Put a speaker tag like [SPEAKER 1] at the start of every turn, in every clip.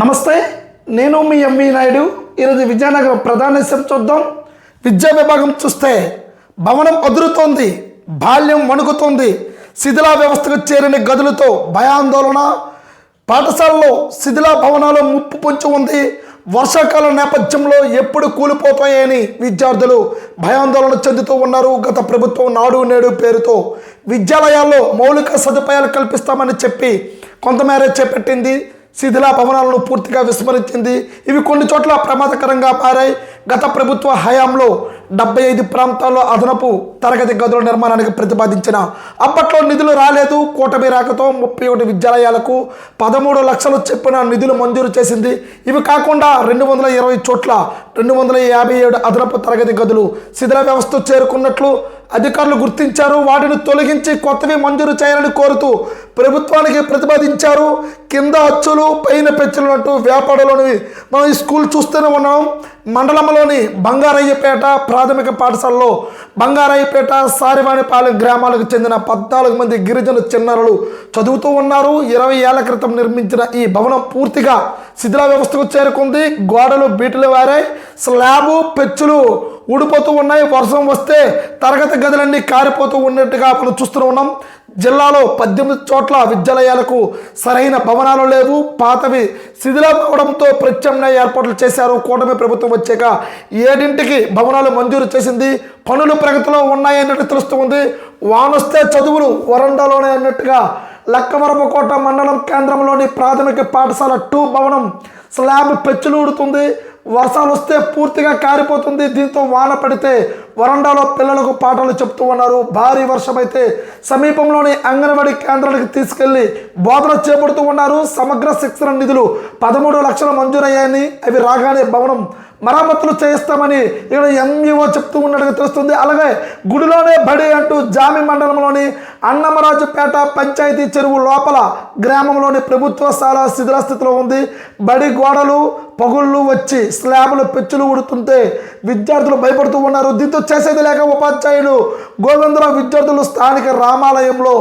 [SPEAKER 1] నమస్తే నేను మీ ఎంవి నాయుడు. ఈరోజు విజయనగరం ప్రధాన విషయం చూద్దాం. విద్యా విభాగం చూస్తే భవనం అదురుతోంది బాల్యం వణుకుతోంది. శిథిలా వ్యవస్థకు చేరిన గదులతో భయాందోళన. పాఠశాలలో శిథిలా భవనాలు ముప్పు పొంచి ఉంది. వర్షాకాల నేపథ్యంలో ఎప్పుడు కూలిపోతాయని విద్యార్థులు భయాందోళన చెందుతూ ఉన్నారు. గత ప్రభుత్వం నాడు నేడు పేరుతో విద్యాలయాల్లో మౌలిక సదుపాయాలు కల్పిస్తామని చెప్పి కొంతమేర చేపట్టింది. శిథిలా భవనాలను పూర్తిగా విస్మరించింది. ఇవి కొన్ని చోట్ల ప్రమాదకరంగా మారాయి. గత ప్రభుత్వ హయాంలో డెబ్బై ఐదు ప్రాంతాల్లో అదనపు తరగతి గదుల నిర్మాణానికి ప్రతిపాదించిన అప్పట్లో నిధులు రాలేదు. కూటమి రాకతో ముప్పై ఒకటి విద్యాలయాలకు పదమూడు లక్షలు చెప్పిన నిధులు మంజూరు చేసింది. ఇవి కాకుండా రెండు వందల ఇరవై చోట్ల రెండు వందల యాభై ఏడు అదనపు తరగతి గదులు శిథిల వ్యవస్థ చేరుకున్నట్లు అధికారులు గుర్తించారు. వాటిని తొలగించి కొత్తవి మంజూరు చేయాలని కోరుతూ ప్రభుత్వానికి ప్రతిపాదించారు. కింద అచ్చులు పైన పెచ్చులు అంటూ వ్యాపారంలోని మనం ఈ స్కూల్ చూస్తూనే ఉన్నాం. మండలంలోని బంగారయ్యపేట ప్రాథమిక పాఠశాలలో బంగారయ్యపేట సారివాణిపాలెం గ్రామాలకు చెందిన పద్నాలుగు మంది గిరిజన చిన్నారులు చదువుతూ ఉన్నారు. ఇరవై ఏళ్ళ క్రితం నిర్మించిన ఈ భవనం పూర్తిగా శిథిల వ్యవస్థకు చేరుకుంది. గోడలు బీటలు వారాయి స్లాబు పెచ్చులు ఊడిపోతూ ఉన్నాయి. వర్షం వస్తే తరగతి గదులన్నీ కారిపోతూ ఉన్నట్టుగా మనం చూస్తూ ఉన్నాం. జిల్లాలో పద్దెనిమిది చోట్ల విద్యాలయాలకు సరైన భవనాలు లేవు. పాతవి శిథిలమవడంతో ప్రత్యామ్నాయ ఏర్పాట్లు చేశారు. కూటమి ప్రభుత్వం వచ్చాక ఏడింటికి భవనాలు మంజూరు చేసింది. పనులు ప్రగతిలో ఉన్నాయన్నట్టు తెలుస్తుంది. వానొస్తే చదువులు వరండాలోనే అన్నట్టుగా లక్కవరపకోట మండలం కేంద్రంలోని ప్రాథమిక పాఠశాల టూ భవనం స్లాబ్ పెచ్చులు ఊడుతుంది. వర్షాలు వస్తే పూర్తిగా కారిపోతుంది. దీంతో వాన పడితే వరండాలో పిల్లలకు పాఠాలు చెప్తూ ఉన్నారు. భారీ వర్షం అయితే సమీపంలోని అంగన్వాడీ కేంద్రాలకు తీసుకెళ్ళి బోధన చేపడుతూ ఉన్నారు. సమగ్ర శిక్షణ నిధులు పదమూడు లక్షలు మంజూరయ్యాయని అవి రాగానే భవనం మరమ్మతులు చేయిస్తామని ఇక్కడ ఎంఈఓ చెప్తూ ఉన్నట్టుగా తెలుస్తుంది. అలాగే గుడిలోనే బడి అంటూ జామి మండలంలోని అన్నమరాజుపేట పంచాయతీ చెరువు లోపల గ్రామంలోని ప్రభుత్వ శాల శిథిల స్థితిలో ఉంది. బడి గోడలు పగుళ్ళు వచ్చి స్లాబ్లు పెచ్చులు ఉడుతుంటే విద్యార్థులు భయపడుతూ ఉన్నారు. దీంతో చేసేది లేక ఉపాధ్యాయులు గోవిందరావు విద్యార్థులు స్థానిక రామాలయంలో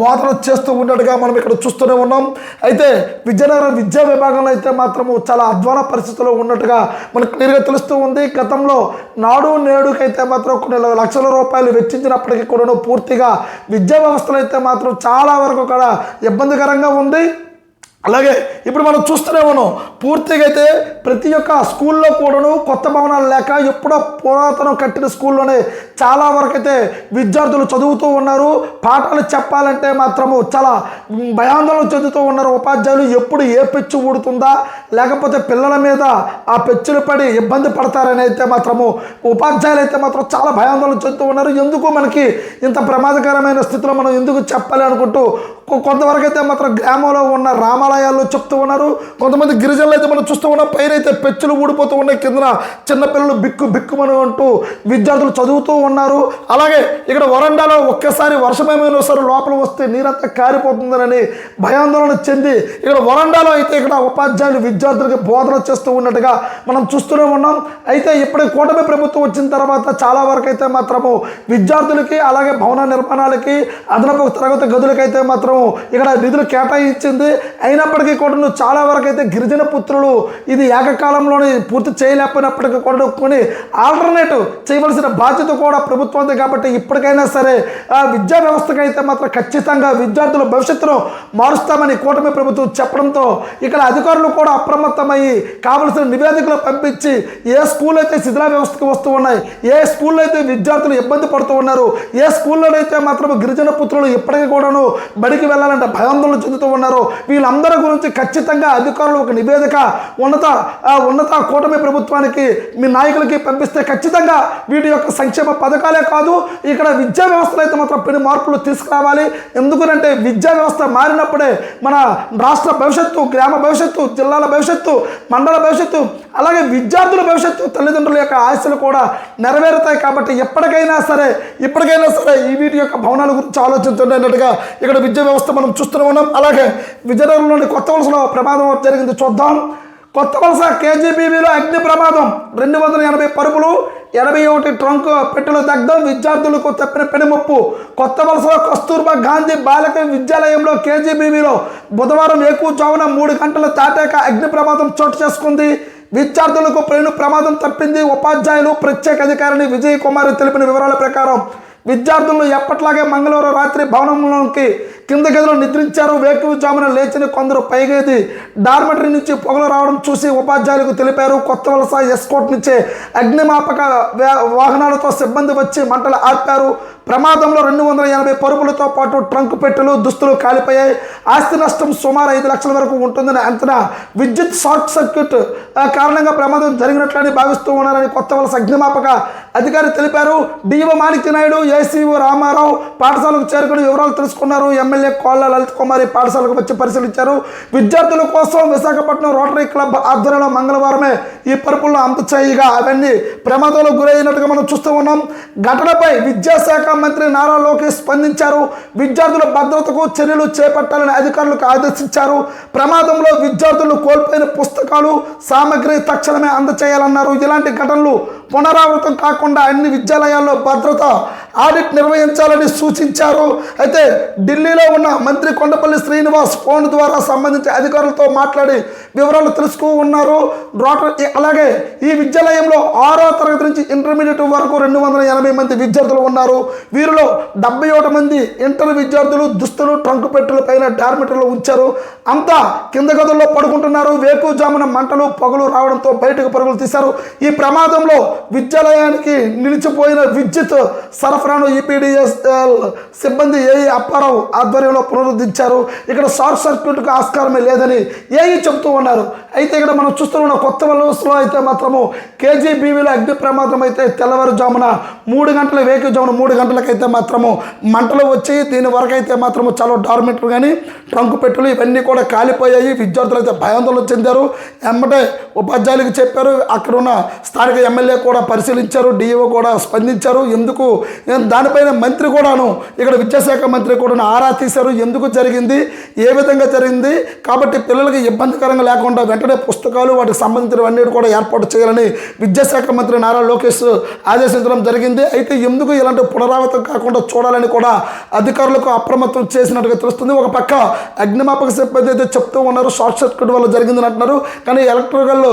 [SPEAKER 1] బోధన చేస్తూ ఉన్నట్టుగా మనం ఇక్కడ చూస్తూనే ఉన్నాం. అయితే విజయనగరం విద్యా విభాగంలో అయితే మాత్రము చాలా అధ్వాన పరిస్థితుల్లో ఉన్నట్టుగా మనకు క్లియర్గా తెలుస్తూ ఉంది. గతంలో నాడు నేడుకైతే మాత్రం కొన్ని లక్షల రూపాయలు వెచ్చించినప్పటికీ కూడా పూర్తిగా విద్యా వ్యవస్థలో అయితే మాత్రం చాలా వరకు కూడా ఇబ్బందికరంగా ఉంది. అలాగే ఇప్పుడు మనం చూస్తూనే ఉన్నాం పూర్తిగా అయితే ప్రతి ఒక్క స్కూల్లో కూడాను కొత్త భవనాలు లేక ఎప్పుడో పురాతనం కట్టిన స్కూల్లోనే చాలా వరకైతే విద్యార్థులు చదువుతూ ఉన్నారు. పాఠాలు చెప్పాలంటే మాత్రము చాలా భయాందోళన చెందుతూ ఉన్నారు. ఉపాధ్యాయులు ఎప్పుడు ఏ పెచ్చు ఊడుతుందా? లేకపోతే పిల్లల మీద ఆ పెచ్చులు పడి ఇబ్బంది పడతారని అయితే మాత్రము ఉపాధ్యాయులు అయితే మాత్రం చాలా భయాందోళన చెందుతూ ఉన్నారు. ఎందుకు మనకి ఇంత ప్రమాదకరమైన స్థితిలో మనం ఎందుకు చెప్పాలి అనుకుంటూ కొంతవరకు అయితే మాత్రం గ్రామంలో ఉన్న రామాలయాల్లో చెప్తూ ఉన్నారు. కొంతమంది గిరిజనులు అయితే మనం చూస్తూ ఉన్నాం. పైన అయితే పెచ్చులు ఊడిపోతూ ఉన్నాయి. కింద చిన్నపిల్లలు బిక్కు బిక్కుమని అంటూ విద్యార్థులు చదువుతూ ఉన్నారు. అలాగే ఇక్కడ వరండాలో ఒక్కసారి వర్షమేమైనా సరే లోపల వస్తే నీరంతా కారిపోతుందని భయాందోళన చెంది ఇక్కడ వరండాలో అయితే ఇక్కడ ఉపాధ్యాయులు విద్యార్థులకి బోధన చేస్తూ ఉన్నట్టుగా మనం చూస్తూనే ఉన్నాం. అయితే ఇప్పటికి కూటమి ప్రభుత్వం వచ్చిన తర్వాత చాలా వరకు అయితే మాత్రము విద్యార్థులకి అలాగే భవన నిర్మాణాలకి అదనపు తరగతి గదులకైతే మాత్రం ఇక్కడ నిధులు కేటాయించింది. అయినప్పటికీ కూడా చాలా వరకు అయితే గిరిజన పుత్రులు ఇది ఏకకాలంలోనే పూర్తి చేయలేకపోయినప్పటికీ కూడా కొన్ని ఆల్టర్నేటివ్ చేయవలసిన బాధ్యత కూడా ప్రభుత్వంది కాబట్టి ఇప్పటికైనా సరే ఆ విద్యా వ్యవస్థకు అయితే మాత్రం ఖచ్చితంగా విద్యార్థుల భవిష్యత్తును మారుస్తామని కూటమి ప్రభుత్వం చెప్పడంతో ఇక్కడ అధికారులు కూడా అప్రమత్తమయ్యి కావలసిన నివేదికలు పంపించి ఏ స్కూల్ అయితే శిథిల వ్యవస్థకు వస్తూ ఉన్నాయి ఏ స్కూల్లో అయితే విద్యార్థులు ఇబ్బంది పడుతూ ఉన్నారు ఏ స్కూల్లోనైతే మాత్రం గిరిజన పుత్రులు ఇప్పటికీ కూడాను బడికి వెళ్ళాలంటే. భయాందోళన చెందుతూ ఉన్నారు. వీళ్ళందరి గురించి ఖచ్చితంగా అధికారులు ఒక నివేదిక ఉన్నత ఉన్నత కూటమి ప్రభుత్వానికి మీ నాయకులకి పంపిస్తే ఖచ్చితంగా వీటి యొక్క సంక్షేమ పథకాలే కాదు ఇక్కడ విద్యా వ్యవస్థలో అయితే మాత్రం పెను మార్పులు తీసుకురావాలి. ఎందుకంటే విద్యా వ్యవస్థ మారినప్పుడే మన రాష్ట్ర భవిష్యత్తు గ్రామ భవిష్యత్తు జిల్లాల భవిష్యత్తు మండల భవిష్యత్తు అలాగే విద్యార్థుల భవిష్యత్తు తల్లిదండ్రుల యొక్క ఆశలు కూడా నెరవేరుతాయి కాబట్టి ఎప్పటికైనా సరే ఇప్పటికైనా సరే ఈ వీటి యొక్క భవనాల గురించి ఆలోచించండి అన్నట్టుగా ఇక్కడ విద్యా వ్యవస్థ మనం చూస్తూనే ఉన్నాం. అలాగే విజయనగరంలోని కొత్త వలసలో ప్రమాదం జరిగింది. చూద్దాం. కొత్త వలస కేజీబీవీలో అగ్ని ప్రమాదం. రెండు వందల ఎనభై పరుపులు ఎనభై ఒకటి ట్రంక్ పెట్టెలు దగ్ధం విద్యార్థులకు తప్పిన పెనుముప్పు. కొత్త వలసలో కస్తూర్బా గాంధీ బాలిక విద్యాలయంలో కేజీబీవీలో బుధవారం ఎక్కువజామున మూడు గంటల తాటాక అగ్ని ప్రమాదం చోటు చేసుకుంది. విద్యార్థులకు ప్రేణు ప్రమాదం తప్పింది. ఉపాధ్యాయులు ప్రత్యేక అధికారిని విజయ్ కుమార్ తెలిపిన వివరాల ప్రకారం విద్యార్థులు ఎప్పట్లాగే మంగళవారం రాత్రి భవనంలోకి కింద గదిలో నిద్రించారు వేకువజామున లేచిన కొందరు పైగేది డార్మెటరీ నుంచి పొగలు రావడం చూసి ఉపాధ్యాయులకు తెలిపారు. కొత్త వలస ఎస్కోట్ నుంచే అగ్నిమాపక వాహనాలతో సిబ్బంది వచ్చి మంటలు ఆర్పారు. ప్రమాదంలో రెండు వందల ఎనభై పరుపులతో పాటు ట్రంక్ పెట్టెలు దుస్తులు కాలిపోయాయి. ఆస్తి నష్టం సుమారు ఐదు లక్షల వరకు ఉంటుందని అంచనా. విద్యుత్ షార్ట్ సర్క్యూట్ కారణంగా ప్రమాదం జరిగినట్లని భావిస్తూ ఉన్నారని కొత్త వలస అగ్నిమాపక అధికారి తెలిపారు. డిఓ మాణిక్య నాయుడు ఏసీఓ రామారావు పాఠశాలకు చేరుకుని వివరాలు తెలుసుకున్నారు. ఎమ్మెల్యే కోళ్ళ లలిత్ కుమారి పాఠశాలకు వచ్చి పరిశీలించారు. విద్యార్థుల కోసం విశాఖపట్నం రోటరీ క్లబ్ ఆధ్వర్యంలో మంగళవారమే ఈ పరుపులను అందచేయగా అవన్నీ ప్రమాదంలో గురైనట్టుగా మనం చూస్తూ ఉన్నాం. ఘటనపై విద్యాశాఖ మంత్రి నారా లోకేష్ స్పందించారు. విద్యార్థుల భద్రతకు చర్యలు చేపట్టాలని అధికారులకు ఆదేశించారు. ప్రమాదంలో విద్యార్థులు కోల్పోయిన పుస్తకాలు సామగ్రి తక్షణమే అందచేయాలన్నారు. ఇలాంటి ఘటనలు పునరావృతం కాకుండా అన్ని విద్యాలయాల్లో భద్రత ఆడిట్ నిర్వహించాలని సూచించారు. అయితే ఢిల్లీలో ఉన్న మంత్రి కొండపల్లి శ్రీనివాస్ ఫోన్ ద్వారా సంబంధించి అధికారులతో మాట్లాడి వివరాలు తెలుసుకు ఉన్నారు. రోటరీ అలాగే ఈ విద్యాలయంలో ఆరో తరగతి నుంచి ఇంటర్మీడియట్ వరకు రెండు వందల ఎనభై మంది విద్యార్థులు ఉన్నారు. వీరిలో డెబ్బై ఒకటి మంది ఇంటర్ విద్యార్థులు దుస్తులు ట్రంక్ పెట్టెల పైన డార్మిటర్లు ఉంచారు. అంతా కింద గదుల్లో పడుకుంటున్నారు. వేకుజామున మంటలు పొగలు రావడంతో బయటకు పరుగులు తీశారు. ఈ ప్రమాదంలో విద్యాలయానికి నిలిచిపోయిన విద్యుత్ సరఫరాను ఈపీడిఎస్ సిబ్బంది ఏఈ అప్పారావు ఆధ్వర్యంలో పునరుద్ధరించారు? ఇక్కడ షార్ట్ సర్క్యూట్కు ఆస్కారమే లేదని ఏఈ చెబుతూ ఉన్నారు. అయితే ఇక్కడ మనం చూస్తున్న కొత్త వలసలో అయితే మాత్రము కేజీబీవీలో అగ్ని ప్రమాదం అయితే తెల్లవారుజామున మూడు గంటల వేకుజామున మూడు గంటలకైతే మాత్రము మంటలు వచ్చి దీని వరకు అయితే మాత్రము చాలా డార్మెంట్లు కానీ ట్రంకు పెట్టులు ఇవన్నీ కూడా కాలిపోయాయి. విద్యార్థులు అయితే భయాందోళన చెందారు. ఎమ్మటే ఉపాధ్యాయులకు చెప్పారు. అక్కడ ఉన్న స్థానిక ఎమ్మెల్యే కూడా పరిశీలించారు. డిఈఓ కూడా స్పందించారు. ఎందుకు దానిపైన మంత్రి కూడాను ఇక్కడ విద్యాశాఖ మంత్రి కూడా ఆరా తీశారు. ఎందుకు జరిగింది? ఏ విధంగా జరిగింది? కాబట్టి పిల్లలకి ఇబ్బందికరంగా లేకుండా వెంటనే పుస్తకాలు వాటికి సంబంధించినవన్నీ కూడా ఏర్పాటు చేయాలని విద్యాశాఖ మంత్రి నారా లోకేష్ ఆదేశించడం జరిగింది. అయితే ఎందుకు ఇలాంటి పునరావృతం కాకుండా చూడాలని కూడా అధికారులకు అప్రమత్తం చేసినట్టుగా తెలుస్తుంది. ఒక పక్క అగ్నిమాపక సిబ్బంది అయితే చెప్తూ ఉన్నారు షార్ట్ సర్క్యూట్ వల్ల జరిగిందని అంటున్నారు. కానీ ఎలక్ట్రికల్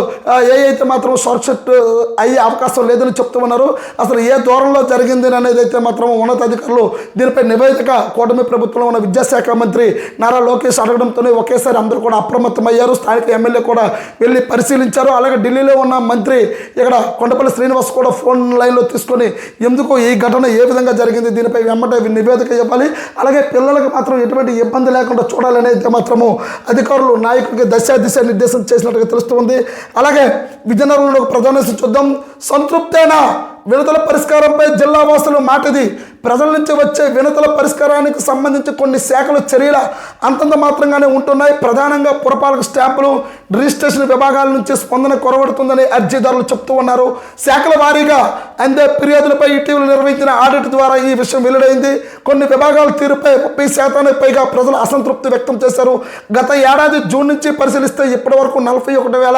[SPEAKER 1] ఏ అయితే మాత్రం షార్ట్ సర్క్యూట్ అయ్యే అవకాశం లేదని చెప్తూ ఉన్నారు. అసలు ఏ దూరంలో జరిగింది అనేది అయితే మాత్రం ఉన్నతాధికారులు దీనిపై నివేదిక కూటమి ప్రభుత్వంలో ఉన్న విద్యాశాఖ మంత్రి నారా లోకేష్ అడగడంతోనే ఒకేసారి అందరూ కూడా అప్రమత్తమయ్యారు. స్థానిక ఎమ్మెల్యే కూడా వెళ్ళి పరిశీలించారు. అలాగే ఢిల్లీలో ఉన్న మంత్రి ఇక్కడ కొండపల్లి శ్రీనివాస్ కూడా ఫోన్ లైన్లో తీసుకొని ఎందుకు ఈ ఘటన ఏ విధంగా జరిగింది? దీనిపై వెంబట నివేదిక ఇవ్వాలి. అలాగే పిల్లలకు మాత్రం ఎటువంటి ఇబ్బంది లేకుండా చూడాలని మాత్రము అధికారులు నాయకుడికి దశ దిశ నిర్దేశం చేసినట్టుగా తెలుస్తుంది అలాగే విజయనగరంలో ప్రధాన చూద్దాం. సంతృప్తేనా? విడుదల పరిష్కారంపై జిల్లా వాసులు మాటది. ప్రజల నుంచి వచ్చే వినతుల పరిష్కారానికి సంబంధించి కొన్ని శాఖలు చర్యల అంతంత మాత్రంగానే ఉంటున్నాయి. ప్రధానంగా పురపాలక స్టాంపులు రిజిస్ట్రేషన్ విభాగాల నుంచి స్పందన కొరవడుతుందని అర్జీదారులు చెప్తూ ఉన్నారు. శాఖల వారీగా అందే ఫిర్యాదులపై ఇటీవల నిర్వహించిన ఆడిట్ ద్వారా ఈ విషయం వెల్లడైంది. కొన్ని విభాగాల తీరుపై ముప్పై శాతానికి పైగా ప్రజలు అసంతృప్తి వ్యక్తం చేశారు. గత ఏడాది జూన్ నుంచి పరిశీలిస్తే ఇప్పటి వరకు నలభై ఒకటి వేల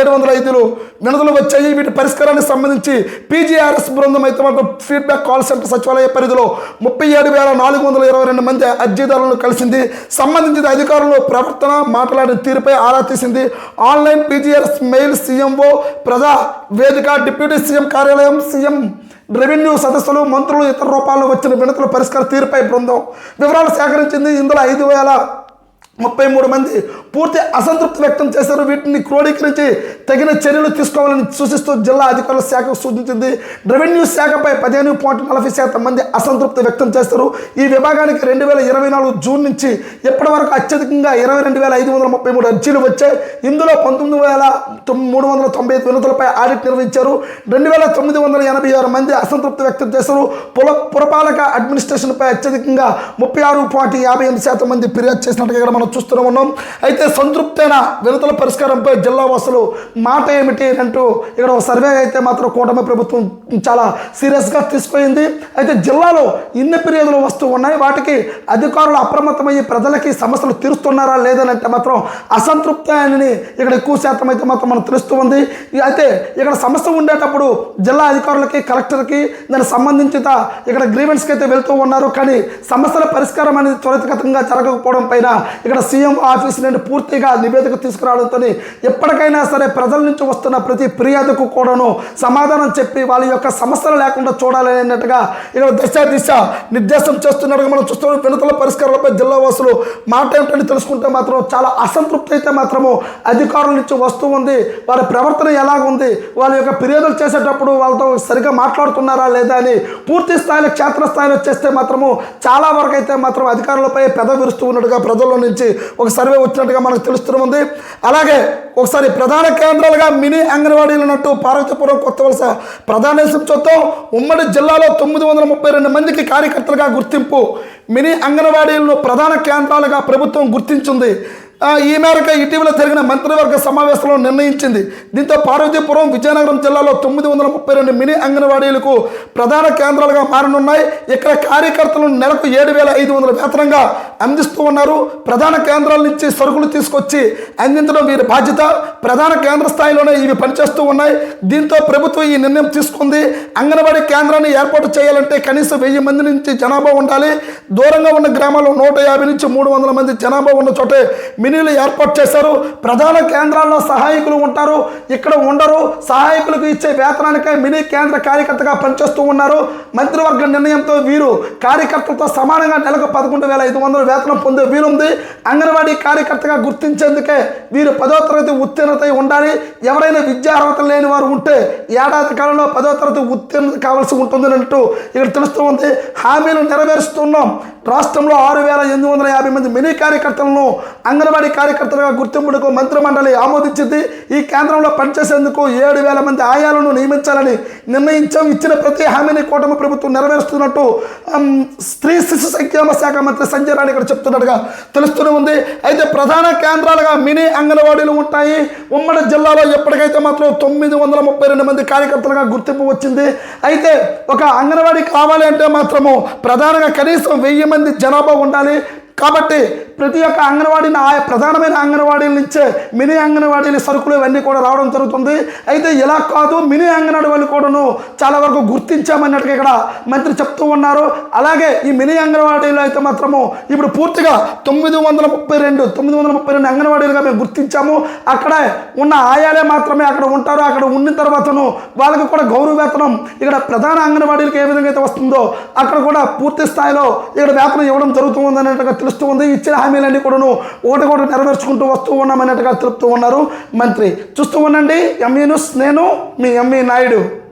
[SPEAKER 1] ఏడు వందల ఐదులు వినతులు వచ్చాయి. వీటి పరిష్కారానికి సంబంధించి పీజీఆర్ఎస్ బృందం అయితే మాత్రం ఫీడ్బ్యాక్ కాల్ సెంటర్ సచివాలయ పరిధిలో ముప్పై ఏడు వేల నాలుగు వందల ఇరవై రెండు మంది అర్జీదారులను కలిసింది. సంబంధించిన అధికారులు ప్రవర్తన మాట్లాడిన తీరుపై ఆరా తీసింది. Online PGRS mail CMO Praja Vedika deputy CM కార్యాలయం సీఎం రెవెన్యూ సదస్సులు మంత్రులు ఇతర రూపాల్లో వచ్చిన వినతుల పరిష్కార తీరుపై బృందం వివరాలు సేకరించింది. ఇందులో ఐదు వేల ముప్పై మూడు మంది పూర్తి అసంతృప్తి వ్యక్తం చేశారు. వీటిని క్రోడీకరించి తగిన చర్యలు తీసుకోవాలని సూచిస్తూ జిల్లా అధికారుల శాఖకు సూచించింది. రెవెన్యూ శాఖపై పదిహేను పాయింట్ నలభై శాతం మంది అసంతృప్తి వ్యక్తం చేస్తారు ఈ విభాగానికి రెండు వేల ఇరవై నాలుగు జూన్ నుంచి ఇప్పటి వరకు అత్యధికంగా ఇరవై రెండు వేల ఐదు వందల ముప్పై మూడు అర్జీలు వచ్చాయి. ఇందులో పంతొమ్మిది వేల మూడు వందల తొంభై ఐదు వినతులపై ఆడిట్ నిర్వహించారు. రెండు వేల తొమ్మిది వందల ఎనభై ఆరు మంది అసంతృప్తి వ్యక్తం చేశారు. పుల పురపాలక అడ్మినిస్ట్రేషన్పై అత్యధికంగా ముప్పై ఆరు పాయింట్ యాభై ఎనిమిది శాతం మంది ఫిర్యాదు చేసినట్టుగా ఇక్కడ మనం చూస్తూనే ఉన్నాం. అయితే అయితే సంతృప్తైన? వినతుల పరిష్కారంపై జిల్లా వాసులు మాట ఏమిటి అని అంటూ ఇక్కడ ఒక సర్వే అయితే మాత్రం కూటమి ప్రభుత్వం చాలా సీరియస్గా తీసుకుపోయింది. అయితే జిల్లాలో ఇన్ని ఫిర్యాదులు వస్తూ ఉన్నాయి. వాటికి అధికారులు అప్రమత్తమయ్యి ప్రజలకి సమస్యలు తీరుస్తున్నారా లేదని అంటే మాత్రం అసంతృప్తి అని ఇక్కడ ఎక్కువ శాతం అయితే మాత్రం మనం తెలుస్తూ ఉంది. అయితే ఇక్కడ సమస్య ఉండేటప్పుడు జిల్లా అధికారులకి కలెక్టర్కి దానికి సంబంధించిన ఇక్కడ గ్రీవెన్స్కి అయితే వెళ్తూ ఉన్నారు. కానీ సమస్యల పరిష్కారం అనేది త్వరితగతంగా జరగకపోవడం పైన ఇక్కడ సీఎం ఆఫీస్ నుండి పూర్తిగా నివేదిక తీసుకురావడంతో ఎప్పటికైనా సరే ప్రజల నుంచి వస్తున్న ప్రతి ఫిర్యాదుకు కూడాను సమాధానం చెప్పి వాళ్ళ యొక్క సమస్యలు లేకుండా చూడాలి అన్నట్టుగా ఇక్కడ దశ దిశ నిర్దేశం చేస్తున్నట్టుగా మనం చూస్తున్నాం వినతుల పరిష్కారాలపై జిల్లా వాసులు మాట ఏమిటని తెలుసుకుంటే మాత్రం చాలా అసంతృప్తి అయితే మాత్రము అధికారుల నుంచి వస్తూ ఉంది. వారి ప్రవర్తన ఎలాగ ఉంది వాళ్ళ యొక్క ఫిర్యాదులు చేసేటప్పుడు వాళ్ళతో సరిగ్గా మాట్లాడుతున్నారా లేదా అని పూర్తి స్థాయిలో క్షేత్రస్థాయిలో చేస్తే మాత్రము చాలా వరకు అయితే మాత్రం అధికారులపై పెద విరుస్తూ ఉన్నట్టుగా ప్రజల నుంచి ఒక సర్వే వచ్చినట్టుగా మనకు తెలుస్తుంది అలాగే ఒకసారి ప్రధాన కేంద్రాలుగా మినీ అంగన్వాడీలు ఉన్నట్టు పార్వతీపురం కొత్త వలస ప్రధాన చూద్దాం. ఉమ్మడి జిల్లాలో తొమ్మిది వందల ముప్పై రెండు మందికి కార్యకర్తలుగా గుర్తింపు. మినీ అంగన్వాడీలను ప్రధాన కేంద్రాలుగా ప్రభుత్వం గుర్తించింది. ఈ మేరకు ఇటీవల జరిగిన మంత్రివర్గ సమావేశంలో నిర్ణయించింది. దీంతో పార్వతీపురం విజయనగరం జిల్లాలో తొమ్మిది వందల ముప్పై రెండు మినీ అంగన్వాడీలకు ప్రధాన కేంద్రాలుగా మారనున్నాయి. ఇక్కడ కార్యకర్తలు నెలకు ఏడు వేల ఐదు వందల వేతనంగా అందిస్తూ ఉన్నారు. ప్రధాన కేంద్రాల నుంచి సరుకులు తీసుకొచ్చి అందించడం వీరి బాధ్యత. ప్రధాన కేంద్ర స్థాయిలోనే ఇవి పనిచేస్తూ ఉన్నాయి. దీంతో ప్రభుత్వం ఈ నిర్ణయం తీసుకుంది. అంగన్వాడీ కేంద్రాన్ని ఏర్పాటు చేయాలంటే కనీసం వెయ్యి మంది నుంచి జనాభా ఉండాలి. దూరంగా ఉన్న గ్రామాల్లో నూట యాభై నుంచి మూడు వందల మంది జనాభా ఉన్న చోటే మినీలు ఏర్పాటు చేశారు. ప్రధాన కేంద్రాల్లో సహాయకులు ఉంటారు. ఇక్కడ ఉండరు. సహాయకులకు ఇచ్చే వేతనానికే మినీ కేంద్ర కార్యకర్తగా పనిచేస్తూ ఉన్నారు. మంత్రివర్గ నిర్ణయంతో వీరు కార్యకర్తలతో సమానంగా నెలకు పదకొండు వేల ఐదు వందల వేతనం పొందే వీలుంది. అంగన్వాడీ కార్యకర్తగా గుర్తించేందుకే వీరు పదో తరగతి ఉత్తీర్ణత ఉండాలి. ఎవరైనా విద్యా అర్హత లేని వారు ఉంటే ఏడాది కాలంలో పదో తరగతి ఉత్తీర్ణత కావాల్సి ఉంటుంది అంటూ ఇక్కడ తెలుస్తూ ఉంది. హామీలు నెరవేరుస్తున్నాం. రాష్ట్రంలో ఆరు వేల ఎనిమిది వందల యాభై మంది మినీ కార్యకర్తలను అంగన్వాడీ కార్యకర్తలుగా గుర్తింపుడుకు మంత్రిమండలి ఆమోదించింది. ఈ కేంద్రంలో పనిచేసేందుకు ఏడు వేల మంది ఆయాలను నియమించాలని నిర్ణయించాం. ఇచ్చిన ప్రతి హామీని కూటమి ప్రభుత్వం నెరవేరుస్తున్నట్టు స్త్రీ శిశు సంక్షేమ శాఖ మంత్రి సంజయ్ రాణి ఇక్కడ చెప్తున్నట్టుగా తెలుస్తూనే ఉంది. అయితే ప్రధాన కేంద్రాలుగా మినీ అంగన్వాడీలు ఉంటాయి. ఉమ్మడి జిల్లాలో ఎప్పటికైతే మాత్రం తొమ్మిది వందల ముప్పై రెండు మంది కార్యకర్తలుగా గుర్తింపు వచ్చింది. అయితే ఒక అంగన్వాడీ కావాలి అంటే మాత్రము ప్రధానంగా కనీసం వెయ్యి మంది జనాభా ఉండాలి. కాబట్టి ప్రతి ఒక్క అంగన్వాడీని ఆయా ప్రధానమైన అంగన్వాడీల నుంచే మినీ అంగన్వాడీల సరుకులు ఇవన్నీ కూడా రావడం జరుగుతుంది. అయితే ఇలా కాదు మినీ అంగన్వాడీ వాళ్ళు కూడాను చాలా వరకు గుర్తించామన్నట్టుగా ఇక్కడ మంత్రి చెప్తూ ఉన్నారు. అలాగే ఈ మినీ అంగన్వాడీలు అయితే మాత్రము ఇప్పుడు పూర్తిగా తొమ్మిది వందల ముప్పై రెండు తొమ్మిది వందల ముప్పై రెండు అంగన్వాడీలుగా మేము గుర్తించాము. అక్కడే ఉన్న ఆయాలే మాత్రమే అక్కడ ఉంటారు. అక్కడ ఉన్న తర్వాతను వాళ్ళకి కూడా గౌరవ వేతనం ఇక్కడ ప్రధాన అంగన్వాడీలకు ఏ విధంగా అయితే వస్తుందో అక్కడ కూడా పూర్తి స్థాయిలో ఇక్కడ వేతనం ఇవ్వడం జరుగుతుంది అన్నట్టుగా తెలుస్తూ ఉంది ఇచ్చిన హామీలన్నీ కూడాను ఒకటి కూడా నెరవేర్చుకుంటూ వస్తూ ఉన్నామన్నట్టుగా తెలుపుతూ ఉన్నారు. మంత్రి చూస్తూ ఉండండి. ఎంఈ న్యూస్ నేను మీ ఎంఈ నాయుడు.